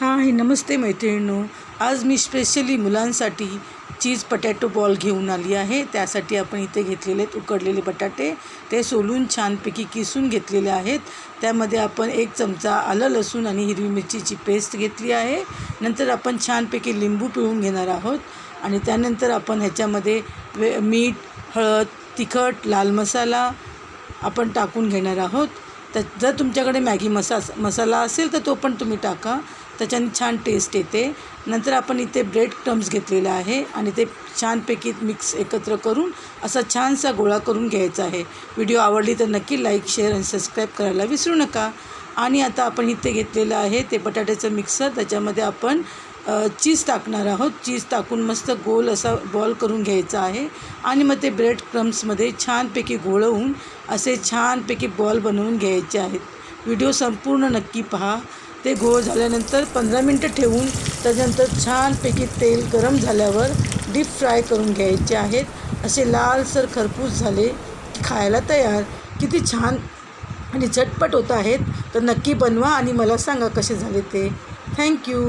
हाय नमस्ते मैत्रिणींनो. आज मी स्पेशली मुलांसाठी चीज पटॅटो बॉल घेऊन आली आहे. त्यासाठी आपण इथे घेतलेले आहेत उकडलेले बटाटे. ते सोलून छानपैकी किसून घेतलेले आहेत. त्यामध्ये आपण एक चमचा आलं लसूण आणि हिरवी मिरचीची पेस्ट घेतली आहे. नंतर आपण छानपैकी लिंबू पिळून घेणार आहोत. आणि त्यानंतर आपण ह्याच्यामध्ये वे मीठ हळद तिखट लाल मसाला आपण टाकून घेणार आहोत. तर जर तुमच्याकडे मॅगी मसा मसाला असेल तर तो पण तुम्ही टाका. त्याच्याने छान टेस्ट येते. नंतर आपण इथे ब्रेड क्रम्स घेतलेला आहे आणि ते छानपैकी मिक्स एकत्र करून असा छानसा गोळा करून घ्यायचा आहे. व्हिडिओ आवडली तर नक्की लाईक शेअर आणि सबस्क्राईब करायला विसरू नका. आणि आता आपण इथे घेतलेलं आहे ते बटाट्याचं मिक्सर त्याच्यामध्ये आपण चीज टाकणार आहोत. चीज टाकून मस्त गोल असा बॉल करून घ्यायचा आहे. आणि मग ते ब्रेड क्रम्समध्ये छानपैकी घोळवून असे छानपैकी बॉल बनवून घ्यायचे आहेत. व्हिडिओ संपूर्ण नक्की पहा. ते गोळ झाल्यानंतर पंधरा मिनटं ठेवून त्याच्यानंतर छानपैकी तेल गरम झाल्यावर डीप फ्राय करून घ्यायचे आहेत. असे लालसर खरपूस झाले की खायला तयार. किती छान आणि झटपट होत आहेत. तर नक्की बनवा आणि मला सांगा कसे झाले ते. थँक्यू